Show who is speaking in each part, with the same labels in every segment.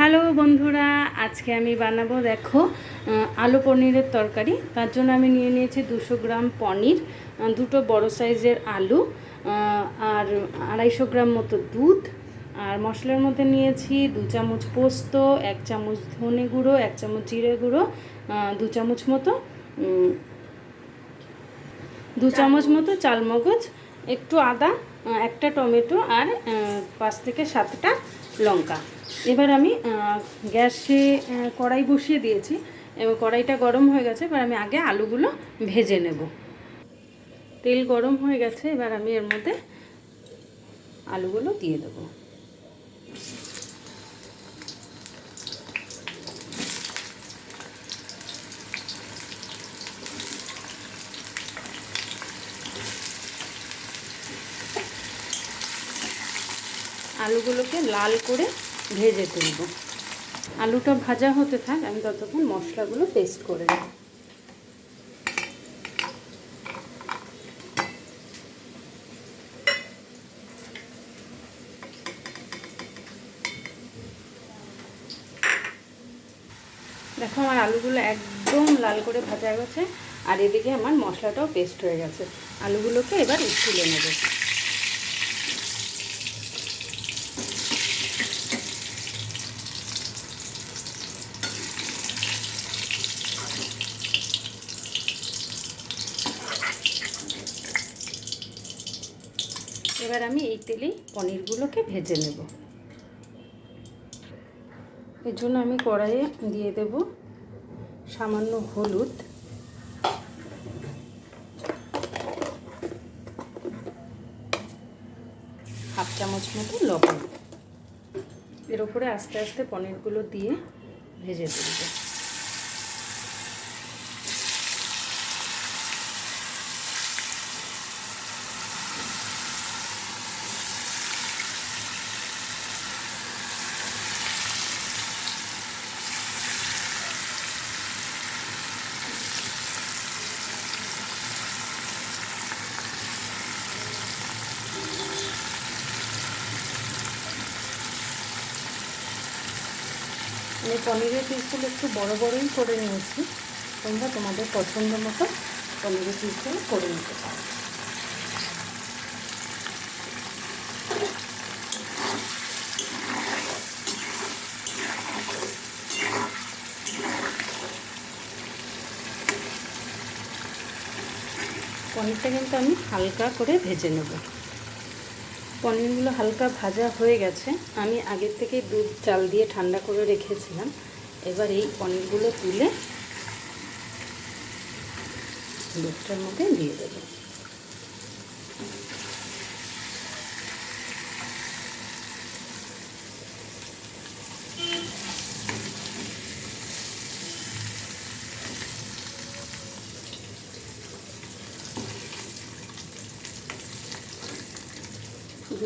Speaker 1: Hello বন্ধুরা, আজকে আমি বানাবো, দেখো আলু পনিরের তরকারি। তার জন্য আমি নিয়ে নিয়েছি দুশো গ্রাম পনির দুটো বড় সাইজের আলু আর আড়াইশো গ্রাম মতো দুধ, আর মশলার মধ্যে নিয়েছি দু চামচ পোস্ত, এক চামচ ধনে গুঁড়ো, এক চামচ জিরে গুঁড়ো দু চামচ মতো দু চামচ মতো চালমগজ, একটু আদা একটা টমেটো, আর পাঁচ থেকে সাতটা লঙ্কা। এবার আমি গ্যাসে কড়াই বসিয়ে দিয়েছি। এবং কড়াইটা গরম হয়ে গেছে, এবার আমি আগে আলুগুলো ভেজে নেব। তেল গরম হয়ে গেছে, এবার আমি এর মধ্যে আলুগুলো দিয়ে দেবো। আলুগুলোকে লাল করে ভেজে তুলব। আলুটা ভাজা হতে থাক, আমি ততক্ষণ মশলাগুলো পেস্ট করে নেব। দেখো, আমার আলুগুলো একদম লাল করে ভাজা গেছে, আর এদিকে আমার মশলাটাও পেস্ট হয়ে গেছে। আলুগুলোকে এবার তুলে নেব। এবার আমি এই তেলেই পনিরগুলোকে ভেজে নেব। এর জন্য আমি কড়াইয়ে দিয়ে দেব সামান্য হলুদ। হাফ চামচ মতো লবণ। এর উপরে আস্তে আস্তে পনিরগুলো দিয়ে ভেজে তুলব আমি পনিরের পিসগুলো একটু বড় বড়ই করে নিয়েছি। তোমরা তোমাদের পছন্দ মতো পনিরের পিসগুলো করে নিতে পারো। পনিরটা কিন্তু আমি হালকা করে ভেজে নেব। পনিরগুলো হালকা ভাজা হয়ে গেছে। আমি আগের থেকে দুধ, চাল দিয়ে ঠান্ডা করে রেখেছিলাম। এবার এই পনিরগুলো তুলে দুধটার মধ্যে দিয়ে দেবো।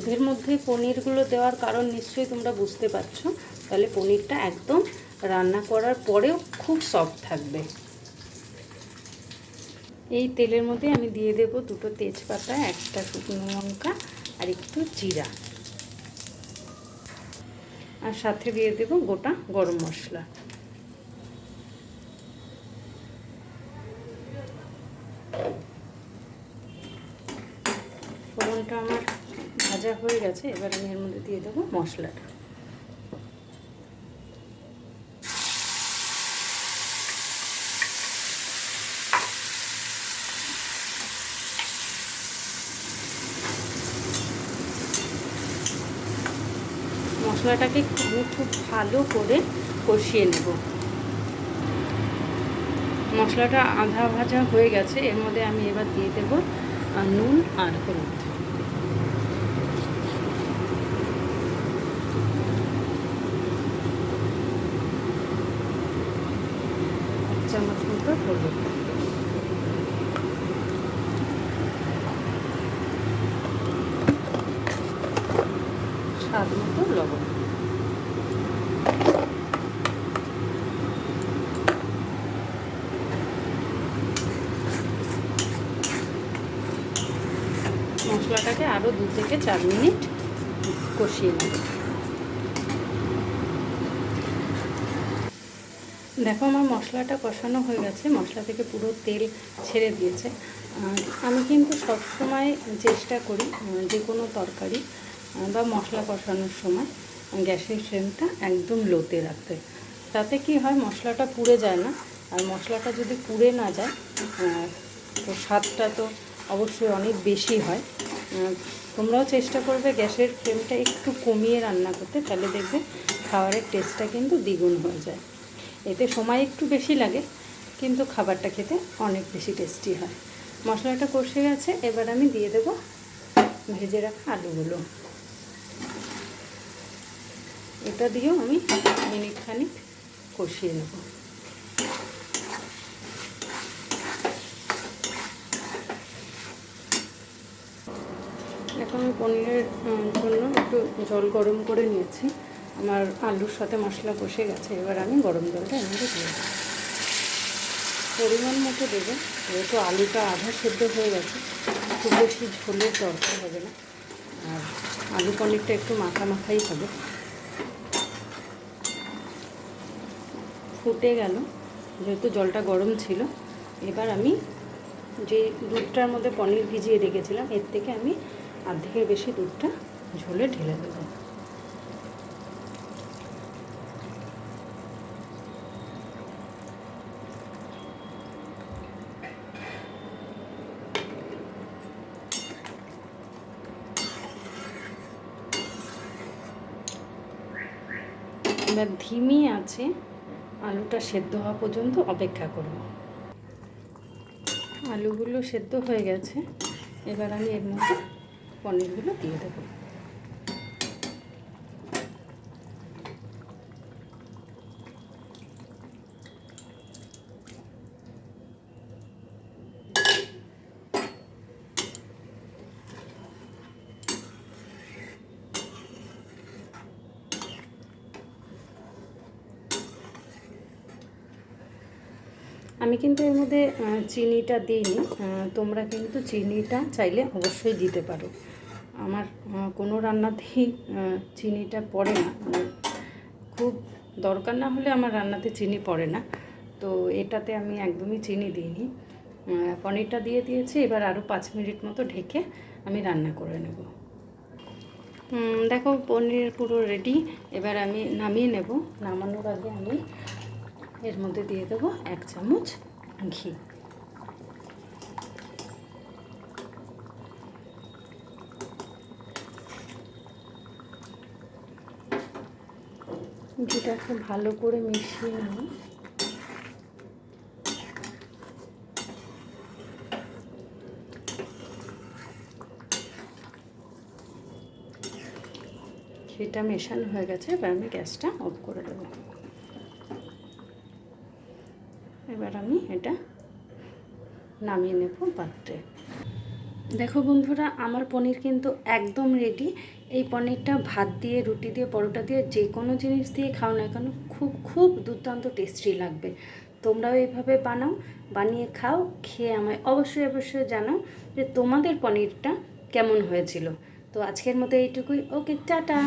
Speaker 1: দুধের মধ্যে পনিরগুলো দেওয়ার কারণ নিশ্চয়ই তোমরা বুঝতে পারছ। তাহলে পনিরটা একদম রান্না করার পরেও খুব সফট থাকবে। এই তেলের মধ্যে আমি দিয়ে দেব দুটো তেজপাতা, একটা শুকনো লঙ্কা আর একটু জিরা। আর সাথে দিয়ে দেব গোটা গরম মশলা। ফোড়নটা আমার ভাজা হয়ে গেছে, এবার আমি এর মধ্যে দিয়ে দেবো মশলাটা। মশলাটাকে খুব খুব ভালো করে কষিয়ে নেব। মশলাটা আধা ভাজা হয়ে গেছে, এর মধ্যে আমি এবার দিয়ে দেবো নুন আর হলুদ চামচ স্বাদ মতো মশলাটাকে আরও দু থেকে চার মিনিট কষিয়ে নেব। দেখো, আমার মশলাটা কষানো হয়ে গেছে। মশলা থেকে পুরো তেল ছেড়ে দিয়েছে। আমি কিন্তু সবসময় চেষ্টা করি যে কোনো তরকারি বা মশলা কষানোর সময় গ্যাসের ফ্লেমটা একদম লোতে রাখতে। তাতে কি হয়, মশলাটা পুড়ে যায় না। আর মশলাটা যদি পুড়ে না যায় তো স্বাদটা তো অবশ্যই অনেক বেশি হয়। তোমরাও চেষ্টা করবে গ্যাসের ফ্লেমটা একটু কমিয়ে রান্না করতে, তাহলে দেখবে খাবারের টেস্টটা কিন্তু দ্বিগুণ হয়ে যায়। এতে সময় একটু বেশি লাগে, কিন্তু খাবারটা খেতে অনেক বেশি টেস্টি হয়। মশলাটা কষে গেছে, এবার আমি দিয়ে দেব ভেজে রাখা আলুগুলো। এটা দিয়েও আমি মিনিট খানিক কষিয়ে নেব। এখন আমি পনিরের জন্য একটু জল গরম করে নিয়েছি। আমার আলুর সাথে মশলা কষে গেছে, এবার আমি গরম জলটা মধ্যে দিয়ে দেবো। পরিমাণ মতো দেবো যেহেতু আলুটা আধা সেদ্ধ হয়ে গেছে, খুব বেশি ঝোলের দরকার হবে না। আর আলু পনিরটা একটু মাখা মাখাই হবে। ফুটে গেল, যেহেতু জলটা গরম ছিল, এবার আমি যে দুধটার মধ্যে পনির ভিজিয়ে রেখেছিলাম, এর থেকে আমি অর্ধেকের বেশি দুধটা ঝোলে ঢেলে দেবো। এবার ধিমি আছে। আলুটা সেদ্ধ হওয়া পর্যন্ত অপেক্ষা করব। আলুগুলো সেদ্ধ হয়ে গেছে। এবার আমি এর মধ্যে পনিরগুলো দিয়ে দেবো। আমি কিন্তু এর মধ্যে চিনিটা দিইনি। তোমরা কিন্তু চিনিটা চাইলে অবশ্যই দিতে পারো। আমার কোনো রান্নাতেই চিনিটা পড়ে না। খুব দরকার না হলে আমার রান্নাতে চিনি পড়ে না। তো এটাতে আমি একদমই চিনি দিইনি। পনিরটা দিয়ে দিয়েছি। এবার আরও পাঁচ মিনিট মতো ঢেকে আমি রান্না করে নেব। দেখো, পনির পুরো রেডি এবার আমি নামিয়ে নেব। নামানোর আগে আমি এর মধ্যে দিয়ে দেবো এক চামচ ঘি। ঘিটাকে ভালো করে মিশিয়ে নেব। ঘিটা মেশানো হয়ে গেছে, এবার আমি গ্যাসটা অফ করে দেবো। এবার আমি এটা নামিয়ে নেব পাত্রে। দেখো বন্ধুরা, আমার পনির কিন্তু একদম রেডি এই পনিরটা ভাত দিয়ে, রুটি দিয়ে, পরোটা দিয়ে যে কোনো জিনিস দিয়ে খাও না কেন, খুব খুব দুর্দান্ত টেস্টি লাগবে। তোমরাও এইভাবে বানাও, বানিয়ে খাও, খেয়ে আমায় অবশ্যই অবশ্যই জানাও যে তোমাদের পনিরটা কেমন হয়েছিল। তো আজকের মতো এইটুকুই। Okay, tata!